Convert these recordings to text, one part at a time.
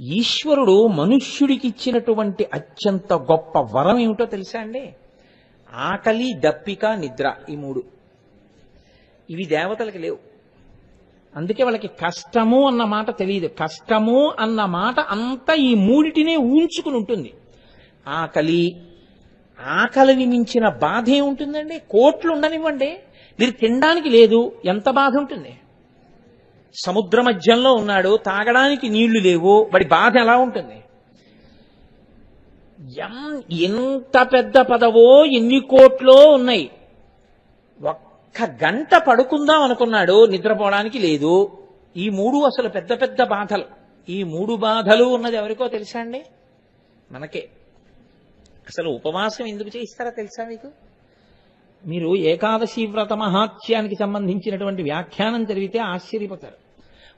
ఈశ్వరుడు మనుష్యుడికి ఇచ్చినటువంటి అత్యంత గొప్ప వరం ఏమిటో తెలుసా అండి? ఆకలి దప్పిక నిద్ర ఈ మూడు. ఇవి దేవతలకి లేవు. అందుకే వాళ్ళకి కష్టము అన్న మాట తెలియదు. కష్టము అన్న మాట అంతా ఈ మూడిటినే ఊంచుకుని ఉంటుంది. ఆకలి ఆకలిని మించిన బాధ ఏముంటుందండి? కోట్లు ఉండనివ్వండి. మీరు తినడానికి లేదు ఎంత బాధ ఉంటుంది? సముద్ర మధ్యంలో ఉన్నాడు తాగడానికి నీళ్ళు లేవు వాడి బాధ ఎలా ఉంటుంది? ఎం- ఎంత పెద్ద పదవో ఎన్ని కోట్లో ఉన్నాయి? ఒక్క గంట పడుకుందాం అనుకున్నాడు నిద్రపోవడానికి లేదు. ఈ మూడు అసలు పెద్ద పెద్ద బాధలు. ఈ మూడు బాధలు ఉన్నది ఎవరికో తెలుసా అండి? మనకే. అసలు ఉపవాసం ఎందుకు చేయిస్తారో తెలుసా మీకు? మీరు ఏకాదశి వ్రత మహాత్యానికి సంబంధించినటువంటి వ్యాఖ్యానం చదివితే ఆశ్చర్యపోతారు.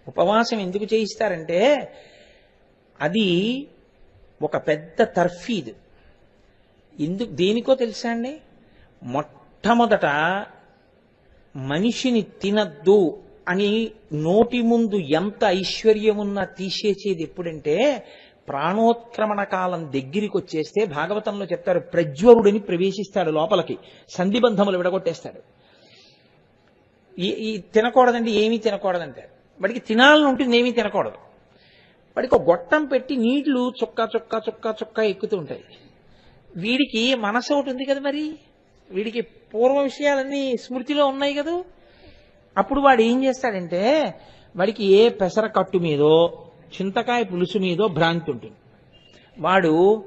ఉపవాసం ఎందుకు చేయిస్తారంటే అది ఒక పెద్ద తర్ఫీదు. ఎందుకు దేనికో తెలుసా అండి? మొట్టమొదట మనిషిని తినద్దు అని నోటి ముందు ఎంత ఐశ్వర్యం ఉన్నా తీసేసేది ఎప్పుడంటే ప్రాణోత్క్రమణ కాలం దగ్గరికి వచ్చేస్తే భాగవతంలో చెప్తారు ప్రజ్వరుడిని ప్రవేశిస్తాడు లోపలికి సంధిబంధములు విడగొట్టేస్తాడు. ఈ ఈ తినకూడదండి ఏమీ తినకూడదంటారు. వాడికి తినాలని ఉంటుంది ఏమీ తినకూడదు. వాడికి ఒక గొట్టం పెట్టి నీళ్ళు చుక్క చుక్క చుక్క చుక్క ఎక్కుతూ ఉంటాయి. వీడికి మనసు ఒకటి ఉంది కదా మరి? వీడికి పూర్వ విషయాలన్నీ స్మృతిలో ఉన్నాయి కదా? అప్పుడు వాడు ఏం చేస్తాడంటే వాడికి ఏ పెసర కట్టు మీదో చింతకాయ పులుసు మీదో భ్రాంతి ఉంటుంది. వాడు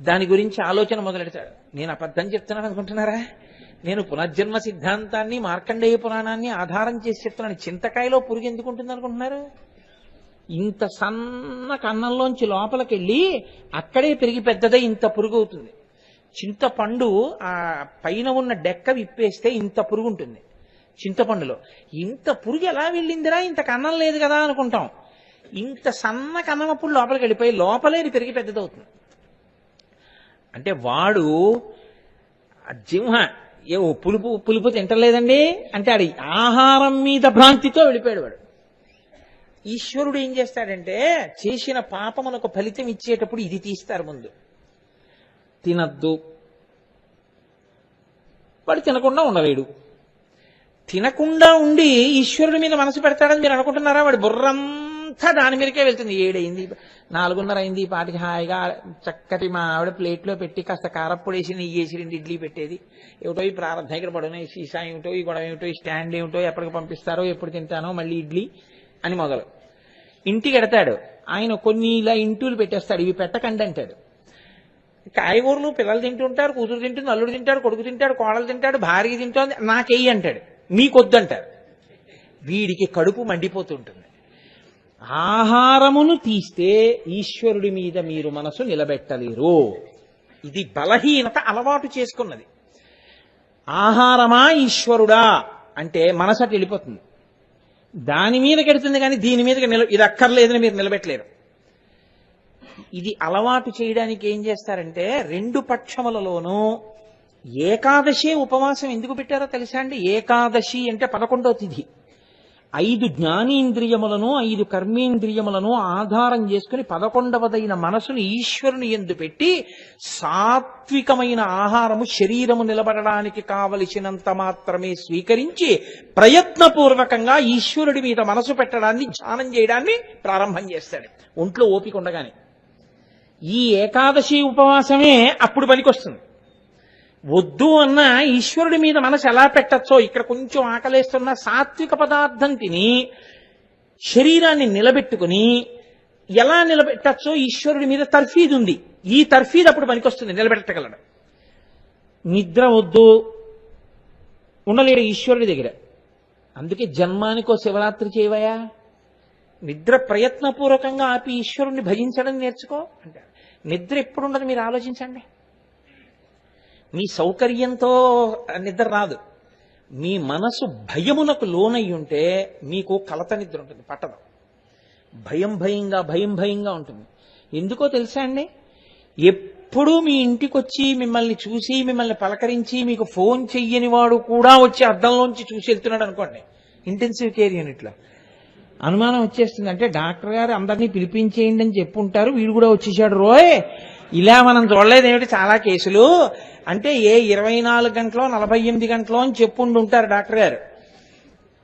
దాని గురించి ఆలోచన మొదలెడతాడు. నేను అబద్ధం చెప్తున్నాను అనుకుంటున్నారా? నేను పునర్జన్మ సిద్ధాంతాన్ని మార్కండేయ పురాణాన్ని ఆధారం చేసి చెప్తున్నాను. చింతకాయలో పురుగు ఎందుకు ఉంటుంది అనుకుంటున్నారు? ఇంత సన్న కన్నంలోంచి లోపలికెళ్ళి అక్కడే పెరిగి పెద్దదై ఇంత పురుగు అవుతుంది. చింతపండు ఆ పైన ఉన్న డెక్క విప్పేస్తే ఇంత పురుగు ఉంటుంది. చింతపండులో. ఇంత పురుగు ఎలా వెళ్ళిందిరా? ఇంత కన్నం లేదు కదా అనుకుంటాం. ఇంత సన్న కన్నమప్పుడు లోపలికి వెళ్ళిపోయి లోపలే ఇది పెరిగి పెద్దదవుతుంది. అంటే వాడు జింహ ఏ పులుపు పులుపు తింటలేదండి అంటే ఆడి ఆహారం మీద భ్రాంతితో వెళ్ళిపోయాడు వాడు. ఈశ్వరుడు ఏం చేస్తాడంటే చేసిన పాపమునకు ఫలితం ఇచ్చేటప్పుడు ఇది తీస్తారు ముందు. తినద్దు. వాడు తినకుండా ఉండలేడు. తినకుండా ఉండి ఈశ్వరుడి మీద మనసు పెడతాడని మీరు అనుకుంటున్నారా? వాడి అంతా దాని మీదకే వెళ్తుంది. ఏడైంది నాలుగున్నర అయింది పాటికి హాయిగా చక్కటి మా ఆవిడ ప్లేట్లో పెట్టి కాస్త కారప్పొడి వేసి నెయ్యి వేసి రెండు ఇడ్లీ పెట్టేది. ఏమిటో ఈ ప్రారంభ దగ్గర పడునే సీసా ఏమిటో ఈ గొడవ ఏమిటో ఈ స్టాండ్ ఏమిటో ఎప్పటికి పంపిస్తారో ఎప్పుడు తింటానో మళ్ళీ ఇడ్లీ అని మొదలు. ఇంటికి ఎడతాడు ఆయన కొన్ని ఇలా ఇంటూలు పెట్టేస్తాడు. ఇవి పెట్టకండి అంటాడు. కాయగూరలు పిల్లలు తింటుంటారు కూతురు తింటుంది అల్లుడు తింటాడు కొడుకు తింటాడు కోడలు తింటాడు భార్య తింటోంది నాకెయ్యి అంటాడు. మీకొద్దంటారు. వీడికి కడుపు మండిపోతుంటుంది. ఆహారమును తీస్తే ఈశ్వరుడి మీద మీరు మనసు నిలబెట్టలేరు. ఇది బలహీనత అలవాటు చేసుకున్నది. ఆహారమా ఈశ్వరుడా అంటే మనసట వెళ్ళిపోతుంది. దాని మీద కెడుతుంది కానీ దీని మీద నిల ఇది అక్కర్లేదని మీరు నిలబెట్టలేరు. ఇది అలవాటు చేయడానికి ఏం చేస్తారంటే రెండు పక్షములలోనూ ఏకాదశి ఉపవాసం ఎందుకు పెట్టారో తెలుసా అండి? ఏకాదశి అంటే పదకొండవ తిథి. ఐదు జ్ఞానేంద్రియములను ఐదు కర్మేంద్రియములను ఆధారం చేసుకుని పదకొండవదైన మనసును ఈశ్వరుని ఎందు పెట్టి సాత్వికమైన ఆహారము శరీరము నిలబడడానికి కావలసినంత మాత్రమే స్వీకరించి ప్రయత్నపూర్వకంగా ఈశ్వరుడి మీద మనసు పెట్టడాన్ని ధ్యానం చేయడాన్ని ప్రారంభం చేస్తాడు. ఒంట్లో ఓపిక ఉండగానే. ఈ ఏకాదశి ఉపవాసమే అప్పుడు పనికొస్తుంది. వద్దు అన్న ఈశ్వరుడి మీద మనసు ఎలా పెట్టచ్చో ఇక్కడ కొంచెం ఆకలేస్తున్న సాత్విక పదార్థం తిని శరీరాన్ని నిలబెట్టుకుని ఎలా నిలబెట్టచ్చో ఈశ్వరుడి మీద తర్ఫీదు ఉంది. ఈ తర్ఫీదు అప్పుడు పనికొస్తుంది నిలబెట్టగలడు. నిద్ర వద్దు ఉండలేడు ఈశ్వరుడి దగ్గర. అందుకే జన్మానికో శివరాత్రి చేయవయా? నిద్ర ప్రయత్నపూర్వకంగా ఆపి ఈశ్వరుణ్ణి భజించడం నేర్చుకో అంటారు. నిద్ర ఎప్పుడుండదు మీరు ఆలోచించండి. మీ సౌకర్యంతో నిద్ర రాదు. మీ మనసు భయమునకు లోనయ్యి ఉంటే మీకు కలత నిద్ర ఉంటుంది పట్టదు. భయం భయంగా భయం భయంగా ఉంటుంది. ఎందుకో తెలుసా అండి? ఎప్పుడూ మీ ఇంటికి వచ్చి మిమ్మల్ని చూసి మిమ్మల్ని పలకరించి మీకు ఫోన్ చెయ్యని వాడు కూడా వచ్చి అద్దంలోంచి చూసి వెళ్తున్నాడు అనుకోండి. ఇంటెన్సివ్ కేర్ యూనిట్లో అనుమానం వచ్చేస్తుంది. అంటే డాక్టర్ గారు అందరినీ పిలిపించేయండి అని చెప్పుంటారు. వీడు కూడా వచ్చేసాడు రోయ్ ఇలా మనం చూడలేదు ఏమిటి? చాలా కేసులు. అంటే ఏ ఇరవై నాలుగు గంటలో నలభై ఎనిమిది గంటలో అని చెప్పుండి ఉంటారు డాక్టర్ గారు.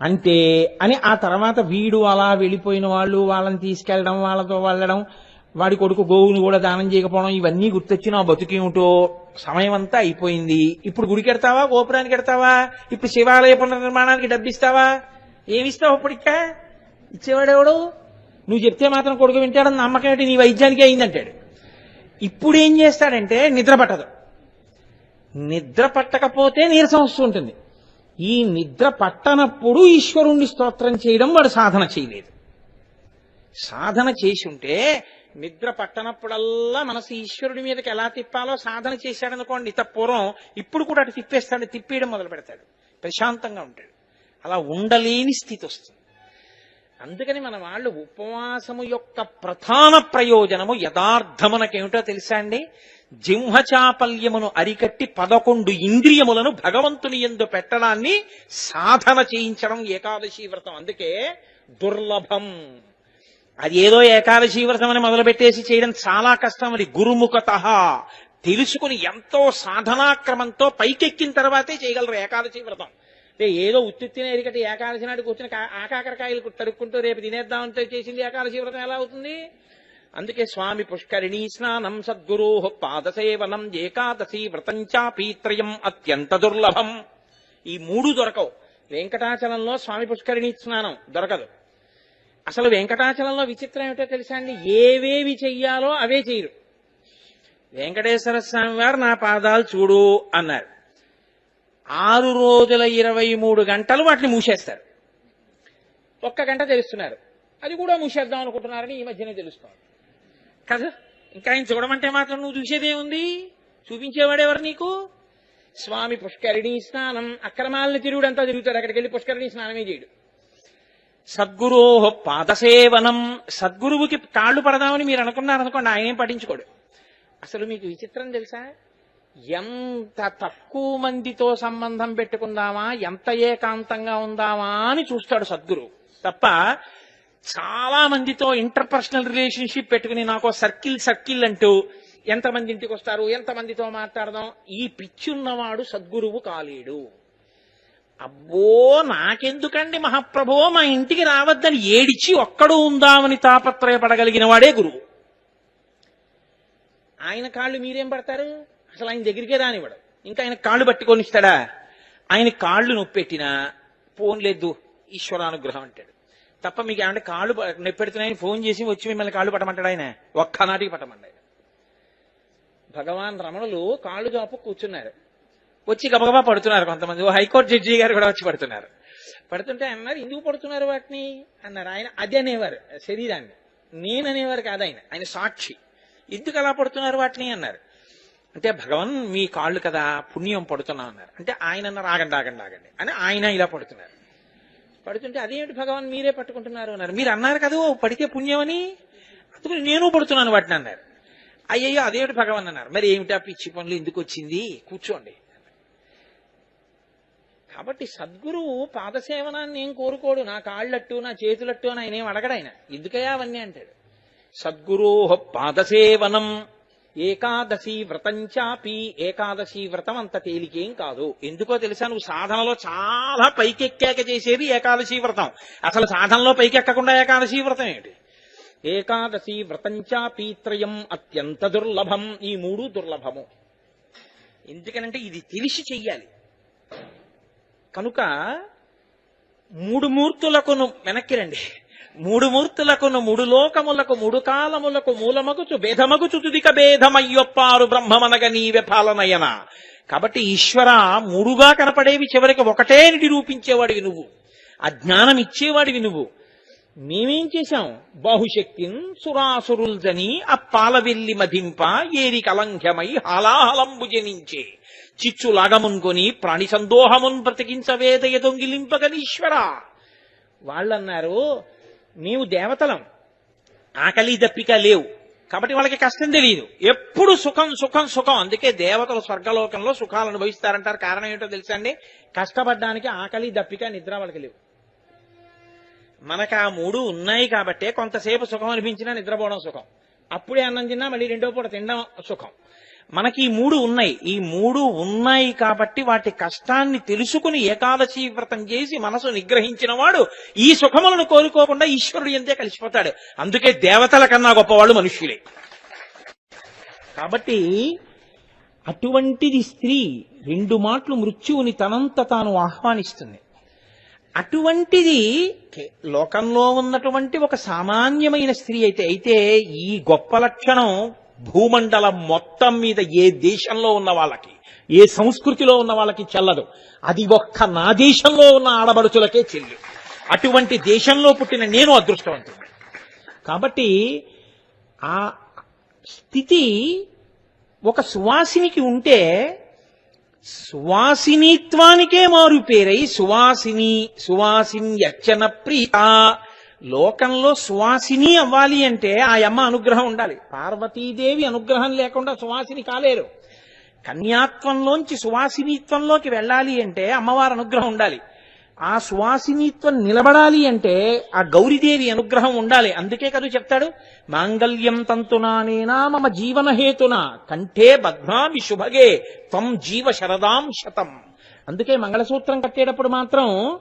అంతే. అని ఆ తర్వాత వీడు అలా వెళ్ళిపోయిన వాళ్ళు వాళ్ళని తీసుకెళ్ళడం వాళ్ళతో వెళ్ళడం వాడి కొడుకు గోవుని కూడా దానం చేయకపోవడం ఇవన్నీ గుర్తొచ్చిన ఆ బతుకేమిటో సమయం అంతా అయిపోయింది. ఇప్పుడు గుడికి ఎడతావా గోపురానికి ఎడతావా ఇప్పుడు శివాలయ పునర్నిర్మాణానికి డబ్బిస్తావా? ఏమిస్తావు ఇప్పుడు ఇచ్చేవాడెవడు? నువ్వు చెప్తే మాత్రం కొడుకు వింటాడని నమ్మకం ఏంటి? నీ వైద్యానికి అయిందంటాడు. ఇప్పుడు ఏం చేస్తాడంటే నిద్ర పట్టదు. నిద్ర పట్టకపోతే నీరసం వస్తుంటుంది ఈ నిద్ర పట్టనప్పుడు ఈశ్వరుణ్ణి స్తోత్రం చేయడం వాడు సాధన చేయలేదు. సాధన చేసి ఉంటే నిద్ర పట్టనప్పుడల్లా మనసు ఈశ్వరుడి మీదకి ఎలా తిప్పాలో సాధన చేశాడనుకోండి ఇత పూర్వం ఇప్పుడు కూడా అటు తిప్పేస్తాడు తిప్పేయడం మొదలు పెడతాడు ప్రశాంతంగా ఉంటాడు. అలా ఉండలేని స్థితి వస్తుంది. అందుకని మన వాళ్ళు ఉపవాసము యొక్క ప్రధాన ప్రయోజనము యథార్థమునకేమిటో తెలుసా అండి? జింహచాపల్యమును అరికట్టి పదకొండు ఇంద్రియములను భగవంతుని ఎందు పెట్టడాన్ని సాధన చేయించడం ఏకాదశి వ్రతం. అందుకే దుర్లభం. అది ఏదో ఏకాదశి వ్రతం అని మొదలుపెట్టేసి చేయడం చాలా కష్టం. అది గురుముఖత. తెలుసుకుని ఎంతో సాధనాక్రమంతో పైకెక్కిన తర్వాతే చేయగలరు ఏకాదశి వ్రతం. అంటే ఏదో ఉత్తిత్తిన ఎరికటి ఏకాదశి నాడు కూర్చుని ఆకాకరకాయలు తరుక్కుంటూ రేపు తినేద్దామంటే చేసింది ఏకాదశి వ్రతం ఎలా అవుతుంది? అందుకే స్వామి పుష్కరిణీ స్నానం సద్గురో పాదసేవనం ఏకాదశి వ్రతం చాపీత్రయం అత్యంత దుర్లభం. ఈ మూడు దొరకవు. వెంకటాచలంలో స్వామి పుష్కరిణీ స్నానం దొరకదు. అసలు వెంకటాచలంలో విచిత్రం ఏమిటో తెలుసా అండి? ఏవేవి చెయ్యాలో అవే చేయరు వెంకటేశ్వర స్వామి వారు నా పాదాలు చూడు అన్నారు. ఆరు రోజుల ఇరవై మూడు గంటలు వాటిని మూసేస్తారు. ఒక్క గంట తెలుస్తున్నారు. అది కూడా మూసేద్దాం అనుకుంటున్నారని ఈ మధ్యనే తెలుస్తాం కదా ఇంకా ఆయన చూడమంటే మాత్రం నువ్వు చూసేదేముంది చూపించేవాడెవరు నీకు? స్వామి పుష్కరిణీ స్నానం. అక్రమాలను తిరుగుడంతా తిరుగుతాడు. అక్కడికి వెళ్ళి పుష్కరిణీ స్నానమే చేయడు. సద్గురో పాదసేవనం. సద్గురువుకి కాళ్ళు పడదామని మీరు అనుకున్నారనుకోండి ఆయనేం పట్టించుకోడు. అసలు మీకు విచిత్రం తెలుసా? ఎంత తక్కువ మందితో సంబంధం పెట్టుకుందామా ఎంత ఏకాంతంగా ఉందామా అని చూస్తాడు సద్గురు. తప్ప చాలా మందితో ఇంటర్పర్సనల్ రిలేషన్షిప్ పెట్టుకుని నాకు సర్కిల్ సర్కిల్ అంటూ ఎంతమంది ఇంటికి వస్తారు ఎంతమందితో మాట్లాడదాం ఈ పిచ్చి ఉన్నవాడు సద్గురువు కాలేడు. అబ్బో నాకెందుకండి మహాప్రభో మా ఇంటికి రావద్దని ఏడిచి ఒక్కడు ఉందామని తాపత్రయపడగలిగిన వాడే గురువు. ఆయన కాళ్ళు మీరేం పడతారు? అసలు ఆయన దగ్గరికే రానివ్వడు ఇంకా ఆయన కాళ్ళు పట్టుకొని ఇస్తాడా? ఆయన కాళ్ళు నొప్పెట్టినా పోన్లేదు ఈశ్వరానుగ్రహం అంటాడు. తప్ప మీకు ఏమంటే కాళ్ళు నొప్పెడుతున్నాయని ఫోన్ చేసి వచ్చి మిమ్మల్ని కాళ్ళు పట్టమంటాడు ఆయన? ఒక్కనాటికి పట్టమంటాడు భగవాన్ రమణులు కాళ్ళు చాపు కూర్చున్నారు. వచ్చి గబగబా పడుతున్నారు కొంతమంది. ఓ హైకోర్టు జడ్జి గారు కూడా వచ్చి పడుతున్నారు. పడుతుంటే అన్నారు ఎందుకు పడుతున్నారు వాటిని? అన్నారు. ఆయన అది అనేవారు శరీరాన్ని. నేను అనేవారు కాదు ఆయన. ఆయన సాక్షి. ఎందుకు అలా పడుతున్నారు వాటిని? అన్నారు. అంటే భగవన్ మీ కాళ్ళు కదా పుణ్యం పడుతున్నా అన్నారు. అంటే ఆయన అన్నారు ఆగండి ఆగండి ఆగండి అని ఆయన ఇలా పడుతున్నారు. పడుతుంటే అదేమిటి భగవాన్ మీరే పట్టుకుంటున్నారు అన్నారు. మీరు అన్నారు కదా పడితే పుణ్యం అని అందుకని నేను పడుతున్నాను వాటిని అన్నారు. అయ్యయ్యో అదేమిటి భగవాన్ అన్నారు. మరి ఏమిటా పిచ్చి పనులు? ఎందుకు వచ్చింది? కూర్చోండి. కాబట్టి సద్గురువు పాదసేవనాన్ని ఏం కోరుకోడు. నా కాళ్ళట్టు నా చేతులట్టు అని ఆయన ఏం అడగడు ఆయన. ఎందుకయ్యా అవన్నీ అంటాడు. సద్గురు పాదసేవనం. ఏకాదశి వ్రతం చాపి ఏకాదశి వ్రతం అంత తేలికేం కాదు. ఎందుకో తెలుసా? నువ్వు సాధనలో చాలా పైకెక్కాక చేసేది ఏకాదశి వ్రతం. అసలు సాధనలో పైకెక్కకుండా ఏకాదశి వ్రతం ఏంటి? ఏకాదశి వ్రతం చాపిత్రయం అత్యంత దుర్లభం. ఈ మూడు దుర్లభము. ఎందుకనంటే ఇది తెలిసి చెయ్యాలి. కనుక మూడు మూర్తులకును వెనక్కి రండి. మూడు మూర్తులకును మూడు లోకములకు మూడు కాలములకు మూలమగుచు భేదమగుచు తుదిక భేదమయ్యొప్పారు బ్రహ్మమనగ నీవే పాలనయన. కాబట్టి ఈశ్వర మూడుగా కనపడేవి చివరికి ఒకటే నిరూపించేవాడివి నువ్వు. ఆ జ్ఞానం ఇచ్చేవాడివి నువ్వు. మేమేం చేశాం? బాహుశక్తిన్ సురాసురుల్జని ఆ పాలవెల్లి మధింప ఏరి కలంఘ్యమై హాలాహలంబు జనించే. చిచ్చు లాగమున్కొని ప్రాణి సందోహమున్ బ్రతికించవేదయ దొంగిలింపగనీశ్వర వాళ్ళన్నారు నీవు దేవతలం. ఆకలి దప్పిక లేవు. కాబట్టి వాళ్ళకి కష్టం తెలియదు ఎప్పుడు సుఖం సుఖం సుఖం. అందుకే దేవతలు స్వర్గలోకంలో సుఖాలు అనుభవిస్తారంటారు. కారణం ఏంటో తెలుసా అండి? కష్టపడ్డానికి ఆకలి దప్పిక నిద్ర వాళ్ళకి లేవు. మనకు ఆ మూడు ఉన్నాయి కాబట్టే కొంతసేపు సుఖం అనిపించినా నిద్రపోవడం సుఖం. అప్పుడే అన్నం తిన్నా మళ్ళీ రెండో పూట తినడం సుఖం. మనకి ఈ మూడు ఉన్నాయి. ఈ మూడు ఉన్నాయి కాబట్టి వాటి కష్టాన్ని తెలుసుకుని ఏకాదశి వ్రతం చేసి మనసు నిగ్రహించిన వాడు ఈ సుఖములను కోరుకోకుండా ఈశ్వరుడు ఎంతే కలిసిపోతాడు. అందుకే దేవతల కన్నా గొప్పవాళ్ళు మనుష్యులే. కాబట్టి అటువంటిది స్త్రీ రెండు మాటలు మృత్యువుని తనంత తాను ఆహ్వానిస్తుంది. అటువంటిది లోకంలో ఉన్నటువంటి ఒక సామాన్యమైన స్త్రీ అయితే అయితే ఈ గొప్ప లక్షణం భూమండలం మొత్తం మీద ఏ దేశంలో ఉన్న వాళ్ళకి ఏ సంస్కృతిలో ఉన్న వాళ్ళకి చెల్లదు. అది ఒక్క నా దేశంలో ఉన్న ఆడబడుచులకే చెల్లు. అటువంటి దేశంలో పుట్టిన నేను అదృష్టవంతుడు కాబట్టి ఆ స్థితి ఒక సువాసినికి ఉంటే సువాసినిత్వానికే మారు పేరై సువాసిని సువాసిన్యర్చన ప్రీత లోకంలో సువాసిని అవ్వాలి అంటే ఆ అమ్మ అనుగ్రహం ఉండాలి. పార్వతీదేవి అనుగ్రహం లేకుండా సువాసిని కాలేరు. కన్యాత్వంలోంచి సువాసినిత్వంలోకి వెళ్ళాలి అంటే అమ్మవారి అనుగ్రహం ఉండాలి. ఆ సువాసినిత్వం నిలబడాలి అంటే ఆ గౌరీదేవి అనుగ్రహం ఉండాలి. అందుకే కదా చెప్తాడు మాంగళ్యం తంతునానేనా మమ జీవనహేతున? కంఠే బధ్నామి శుభగే త్వం జీవ శరదాం శతం. అందుకే మంగళసూత్రం కట్టేటప్పుడు మాత్రం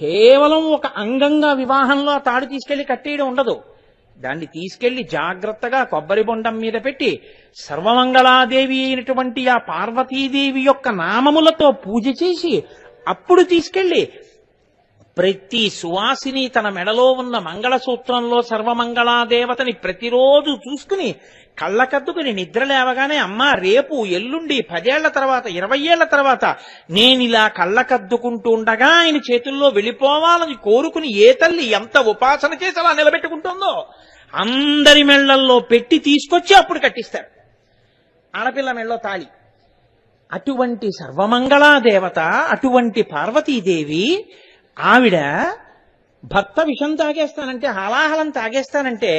కేవలం ఒక అంగంగా వివాహంలో తాడు తీసుకెళ్ళి కట్టేయడం ఉండదు. దాన్ని తీసుకెళ్ళి జాగ్రత్తగా కొబ్బరి బొండం మీద పెట్టి సర్వమంగళాదేవి అయినటువంటి ఆ పార్వతీదేవి యొక్క నామములతో పూజ చేసి అప్పుడు తీసుకెళ్ళి ప్రతి సువాసిని తన మెడలో ఉన్న మంగళసూత్రంలో సర్వమంగళాదేవతని ప్రతిరోజు చూసుకుని కళ్ళకద్దుకుని నిద్ర లేవగానే అమ్మా రేపు ఎల్లుండి పదేళ్ళ తర్వాత ఇరవై ఏళ్ళ తర్వాత నేనిలా కళ్ళకద్దుకుంటూ ఉండగా ఆయన చేతుల్లో వెళ్ళిపోవాలని కోరుకుని ఏ తల్లి ఎంత ఉపాసన చేసి అలా నిలబెట్టుకుంటుందో అందరి మెళ్ళల్లో పెట్టి తీసుకొచ్చి అప్పుడు కట్టిస్తారు. ఆడపిల్ల మెళ్ళో తాళి. అటువంటి సర్వమంగళా దేవత అటువంటి పార్వతీదేవి ఆవిడ భర్త విషం తాగేస్తానంటే హలాహలం తాగేస్తానంటే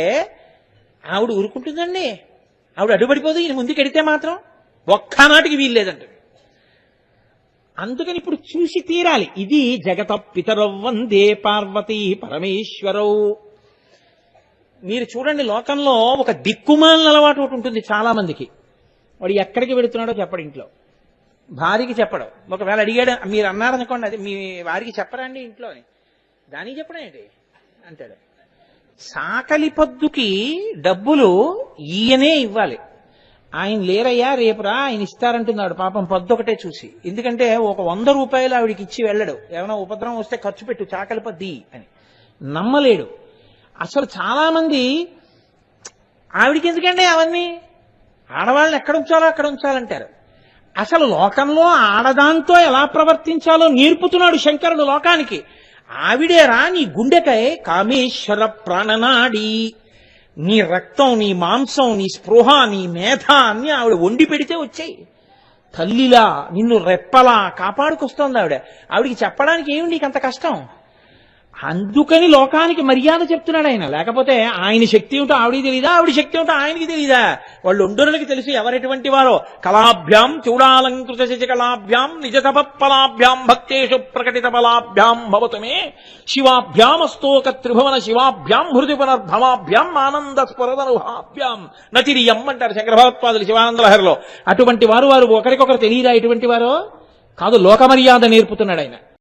ఆవిడ ఊరుకుంటుందండి. ఆవిడ అడ్డుపడిపోదు ఈయన ముందుకెడితే మాత్రం ఒక్కనాటికి వీల్లేదంట అందుకని ఇప్పుడు చూసి తీరాలి. ఇది జగత పితరవ్వందే పార్వతీ పరమేశ్వరవు మీరు చూడండి లోకంలో ఒక దిక్కుమాలిన అలవాటు ఒకటి ఉంటుంది చాలా మందికి వాడు ఎక్కడికి వెళుతున్నాడో చెప్పడు ఇంట్లో. భార్యకి చెప్పడం. ఒకవేళ అడిగాడు మీరు అన్నారనుకోండి అది మీ వారికి చెప్పరండి ఇంట్లో అని దానికి చెప్పడం ఏంటి? అంటాడు. సాకలి పొద్దుకి డబ్బులు ఈయనే ఇవ్వాలి. ఆయన లేరయ్యా రేపురా ఆయన ఇస్తారంటున్నాడు పాపం పొద్దొకటే చూసి. ఎందుకంటే ఒక వంద రూపాయలు ఆవిడికి ఇచ్చి వెళ్ళడు. ఏమైనా ఉపద్రవం వస్తే ఖర్చు పెట్టు చాకలి పొద్ది అని. నమ్మలేడు. అసలు చాలా మంది ఆవిడికి ఎందుకండి అవన్నీ? ఆడవాళ్ళని ఎక్కడ ఉంచాలో అక్కడ ఉంచాలంటారు. అసలు లోకంలో ఆడదాంతో ఎలా ప్రవర్తించాలో నేర్పుతున్నాడు శంకరుడు లోకానికి. ఆవిడేరా నీ గుండెకై కామేశ్వర ప్రాణనాడి. నీ రక్తం నీ మాంసం నీ స్పృహ నీ మేధ అన్ని ఆవిడ వండి పెడితే వచ్చాయి. తల్లిలా నిన్ను రెప్పలా కాపాడుకొస్తోంది ఆవిడ. ఆవిడికి చెప్పడానికి ఏమి నీకు అంత కష్టం? అందుకని లోకానికి మర్యాద చెప్తున్నాడు ఆయన. లేకపోతే ఆయన శక్తి ఏమిటో ఆవిడికి తెలీదా? ఆవిడ శక్తి ఏమిటో ఆయనకి తెలీదా? వాళ్ళు ఉండరులకి తెలుసు ఎవరెటువంటి వారో? కళాభ్యాం చూడాలంకృత శశికళాభ్యాం నిజ ఫలాభ్యాం భక్తేషు ప్రకటిత ఫలాభ్యాం భవతుమే శివాభ్యామస్తోక త్రిభువన శివాభ్యాం హృది పునర్భవాభ్యాం ఆనంద స్ఫురదనుభాభ్యాం. నతిరియం అంటారు శంకరభగవత్పాదులు శివానందలహరిలో. అటువంటి వారు వారు ఒకరికొకరు తెలియదా ఇటువంటి వారో? కాదు లోకమర్యాద నేర్పుతున్నాడు ఆయన.